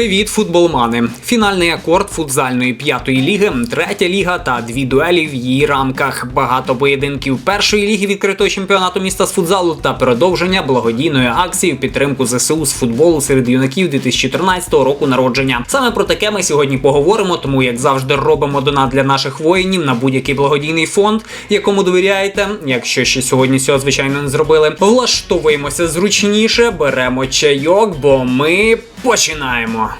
Привіт, футболмани! Фінальний акорд футзальної п'ятої ліги, третя ліга та дві дуелі в її рамках. Багато поєдинків першої ліги відкритого чемпіонату міста з футзалу та продовження благодійної акції в підтримку ЗСУ з футболу серед юнаків 2014 року народження. Саме про таке ми сьогодні поговоримо, тому як завжди робимо донат для наших воїнів на будь-який благодійний фонд, якому довіряєте. Якщо ще сьогодні цього звичайно не зробили, влаштовуємося зручніше, беремо чайок, бо ми починаємо.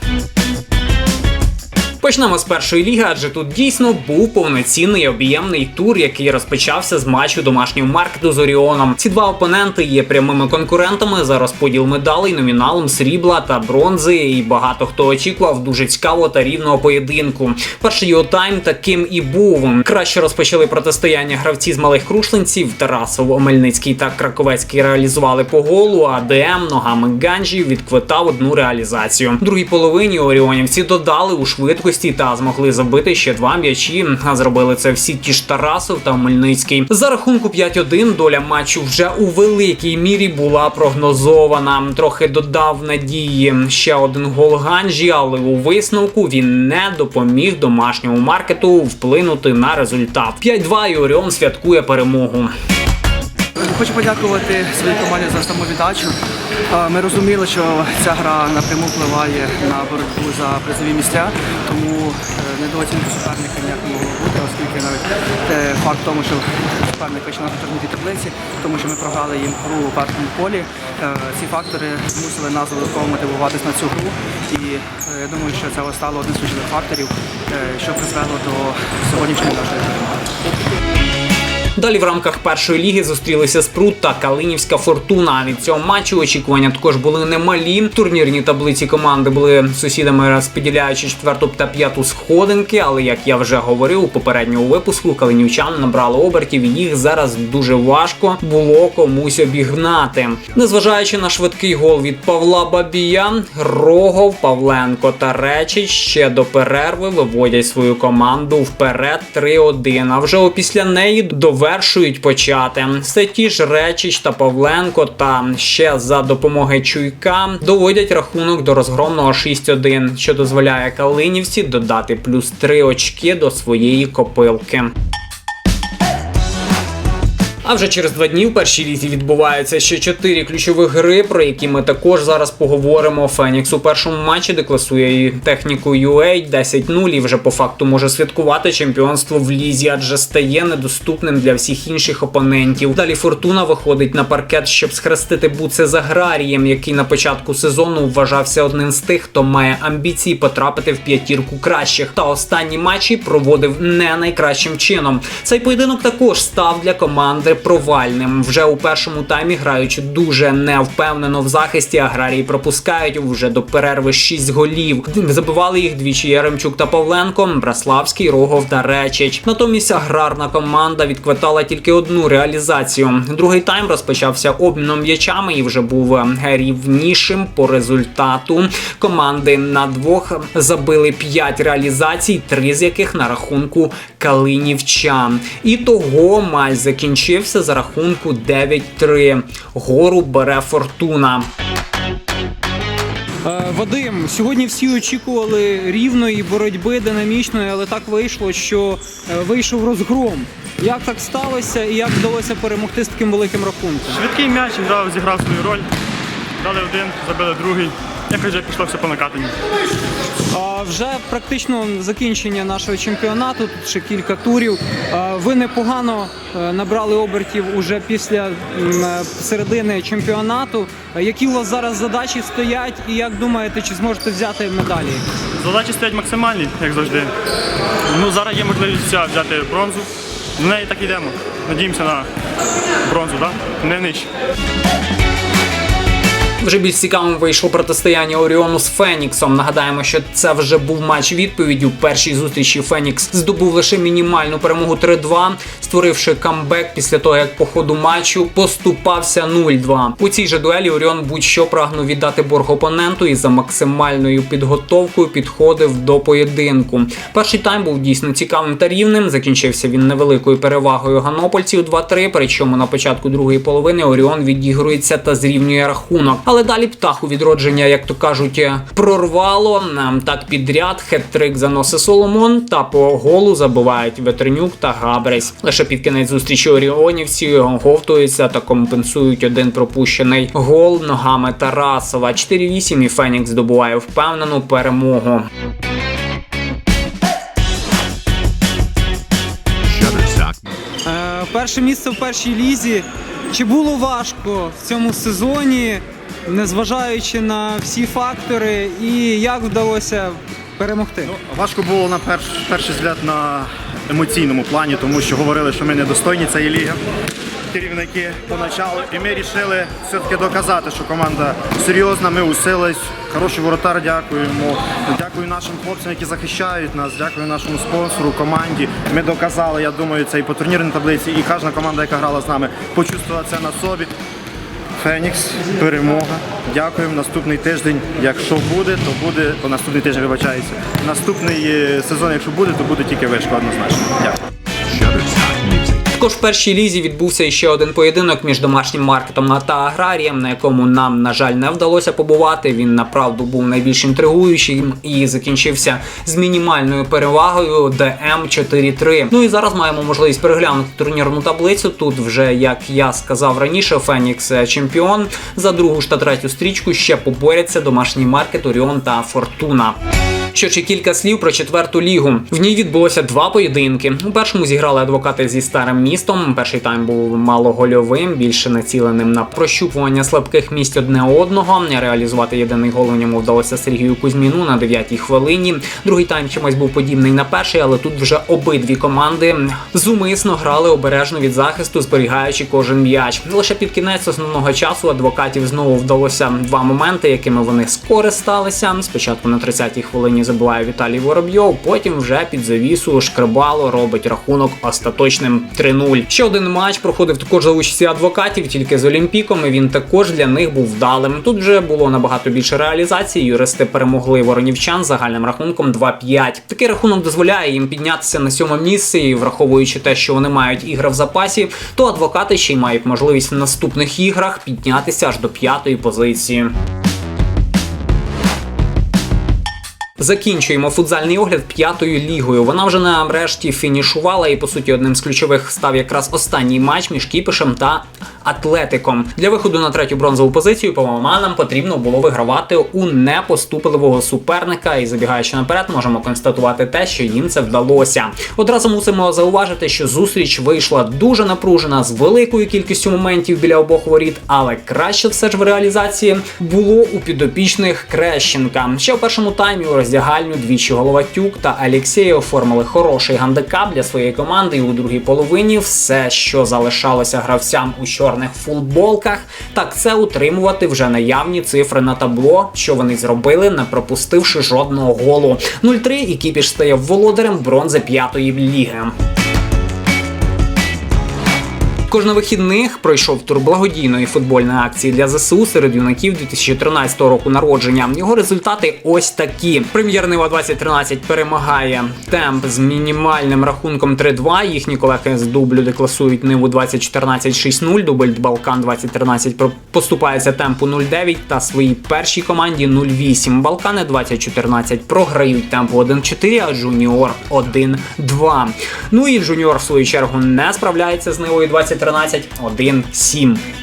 Почнемо з першої ліги, адже тут дійсно був повноцінний об'ємний тур, який розпочався з матчу домашнього маркету з Оріоном. Ці два опоненти є прямими конкурентами за розподіл медалей, номіналом срібла та бронзи. І багато хто очікував дуже цікавого та рівного поєдинку. Перший його тайм таким і був. Краще розпочали протистояння гравці з малих крушлинців. Тарасов, Омельницький та Краковецький реалізували по голу. А ДМ ногами Ганджі відквитав одну реалізацію. В другій половині оріонівці додали у швидкості та змогли забити ще два м'ячі. Зробили це всі ті ж Тарасов та Мельницький. За рахунку 5-1 доля матчу вже у великій мірі була прогнозована. Трохи додав надії ще один гол Ганжі, але у висновку він не допоміг домашньому маркету вплинути на результат. 5-2 і Оріон святкує перемогу. Хочу подякувати своїй команді за самовіддачу. Е, Ми розуміли, що ця гра напряму впливає на боротьбу за призові місця, тому е, недооцінки суперника ніяк не могло бути, оскільки навіть е, факт тому, що суперник починав на турнірі таблиці, тому що ми програли їм гру у першому полі. Е, Ці фактори змусили нас додатково мотивуватись на цю гру. І я думаю, що це стало одним з ключових факторів, що призвело до сьогоднішньої нашої перемоги. Далі в рамках першої ліги зустрілися Спрут та Калинівська Фортуна. Від цього матчу очікування також були немалі. В турнірній таблиці команди були сусідами, розподіляючи четверту та п'яту сходинки. Але як я вже говорив у попередньому випуску, калинівчани набрали обертів. Їх зараз дуже важко було комусь обігнати. Незважаючи на швидкий гол від Павла Бабія, Рогов, Павленко та Речич ще до перерви виводять свою команду вперед 3-1. А вже опісля неї довершують почати. Це ті ж Речич та Павленко, та ще за допомогою Чуйка доводять рахунок до розгромного 6-1, що дозволяє Калинівці додати плюс 3 очки до своєї копилки. А вже через два дні в першій лізі відбуваються ще чотири ключових гри, про які ми також зараз поговоримо. Фенікс у першому матчі декласує і техніку UA 10-0 і вже по факту може святкувати чемпіонство в лізі, адже стає недоступним для всіх інших опонентів. Далі Фортуна виходить на паркет, щоб схрестити буце з аграрієм, який на початку сезону вважався одним з тих, хто має амбіції потрапити в п'ятірку кращих. Та останні матчі проводив не найкращим чином. Цей поєдинок також став для команди провальним. Вже у першому таймі граючи дуже невпевнено в захисті, аграрії пропускають вже до перерви 6 голів. Забивали їх двічі Яремчук та Павленко, Браславський, Рогов та Речич. Натомість аграрна команда відквитала тільки одну реалізацію. Другий тайм розпочався обміном м'ячами і вже був рівнішим по результату. Команди на двох забили 5 реалізацій, три з яких на рахунку калинівчан. І того матч закінчився за рахунку 9-3. Гору бере фортуна. Е, Вадим, сьогодні всі очікували рівної боротьби, динамічної, але так вийшло, що е, вийшов розгром. Як так сталося і як вдалося перемогти з таким великим рахунком? Швидкий м'яч грав, зіграв свою роль. Дали один, забили другий. Якось вже пішло все по накатанню. Вже практично закінчення нашого чемпіонату, тут ще кілька турів. Ви непогано е, набрали обертів уже після е, середини чемпіонату. Які у вас зараз задачі стоять, і як думаєте, чи зможете взяти медалі? Задачі стоять максимальні, як завжди. Ну, зараз є можливість взяти бронзу. До неї так йдемо. Надіємося на бронзу, так? Не нижче. Вже більш цікавим вийшло протистояння Оріону з Феніксом. Нагадаємо, що це вже був матч відповіді. У першій зустрічі Фенікс здобув лише мінімальну перемогу 3-2, створивши камбек після того, як по ходу матчу поступався 0-2. У цій же дуелі Оріон будь-що прагнув віддати борг опоненту і за максимальною підготовкою підходив до поєдинку. Перший тайм був дійсно цікавим та рівним. Закінчився він невеликою перевагою ганопольців 2-3, Причому на початку другої половини Оріон відігрується та зрівнює рахунок. Але далі птаху відродження, як то кажуть, прорвало. Нам так підряд хет-трик заносить Соломон. Та по голу забивають Ветренюк та Габресь. Лише під кінець зустрічі оріонівці говтуються та компенсують один пропущений гол ногами Тарасова. 4-8 і Фенікс здобуває впевнену перемогу. Е, Перше місце в першій лізі. Чи було важко в цьому сезоні, незважаючи на всі фактори, і як вдалося перемогти? Важко було на перш, перший взгляд на емоційному плані, тому що говорили, що ми недостойні цієї ліги. Керівники поначалу, і ми вирішили все-таки доказати, що команда серйозна, ми усилились. Хороший воротар, дякуємо. Дякую нашим хлопцям, які захищають нас. Дякую нашому спонсору, команді. Ми доказали, я думаю, це і по турнірній таблиці, і кожна команда, яка грала з нами, почувствувала це на собі. Фенікс, перемога. Дякуємо. Наступний тиждень, якщо буде, то буде. О, наступний тиждень вибачається. Наступний е, сезон, якщо буде, то буде тільки вишка однозначно. Дякую. Також в першій лізі відбувся іще один поєдинок між домашнім маркетом та аграрієм, на якому нам, на жаль, не вдалося побувати. Він направду був найбільш інтригуючим і закінчився з мінімальною перевагою ДМ 4-3. Ну і зараз маємо можливість переглянути турнірну таблицю. Тут вже, як я сказав раніше, Фенікс е, чемпіон. За другу ж та третю стрічку ще поборяться домашній маркет Оріон та Фортуна. Що чи кілька слів про четверту лігу. В ній відбулося два поєдинки. У першому зіграли адвокати зі старим містом. Перший тайм був малогольовим, більше націленим на прощупування слабких місць одне одного. Реалізувати єдиний гол у ньому вдалося Сергію Кузьміну на 9-й хвилині. Другий тайм чимось був подібний на перший, але тут вже обидві команди зумисно грали обережно від захисту, зберігаючи кожен м'яч. Лише під кінець основного часу адвокатів знову вдалося два моменти, якими вони скористалися. Спочатку на 30-й хвилині забиває Віталій Воробйов, потім вже під завісу Шкребало робить рахунок остаточним 3-0. Ще один матч проходив також за участі адвокатів, тільки з Олімпіком. і Він також для них був вдалим. Тут вже було набагато більше реалізації. Юристи перемогли воронівчан загальним рахунком 2-5. Такий рахунок дозволяє їм піднятися на сьоме місце, і враховуючи те, що вони мають ігри в запасі, то адвокати ще й мають можливість в наступних іграх піднятися аж до п'ятої позиції. Закінчуємо футзальний огляд п'ятою лігою. Вона вже нарешті фінішувала і по суті одним з ключових став якраз останній матч між Кіпишем та Атлетиком. Для виходу на третю бронзову позицію помаманам потрібно було вигравати у непоступливого суперника. І забігаючи наперед, можемо констатувати те, що їм це вдалося. Одразу мусимо зауважити, що зустріч вийшла дуже напружена з великою кількістю моментів біля обох воріт, але краще все ж в реалізації було у підопічних Крещенка. Ще в першому таймі у роздягальню двічі Головатюк та Алєксєєв оформили хороший гандикап для своєї команди. І у другій половині все, що залишалося гравцям у чорних футболках, так це утримувати вже наявні цифри на табло, що вони зробили, не пропустивши жодного голу. 0-3 і Кіпіш стає володарем бронзи п'ятої ліги. Також на вихідних пройшов тур благодійної футбольної акції для ЗСУ серед юнаків 2013 року народження. Його результати ось такі: прем'єр Нива 2013 перемагає темп з мінімальним рахунком 3-2. Їхні колеги з дублю декласують Ниву 2014-6-0. Дубль Балкан 2013 про- поступається темпу 0-9 та своїй першій команді 0-8. Балкани 2014 програють темпу 1-4, а Джуніор 1-2. Ну і Джуніор в свою чергу не справляється з Нивою 2013 1-7.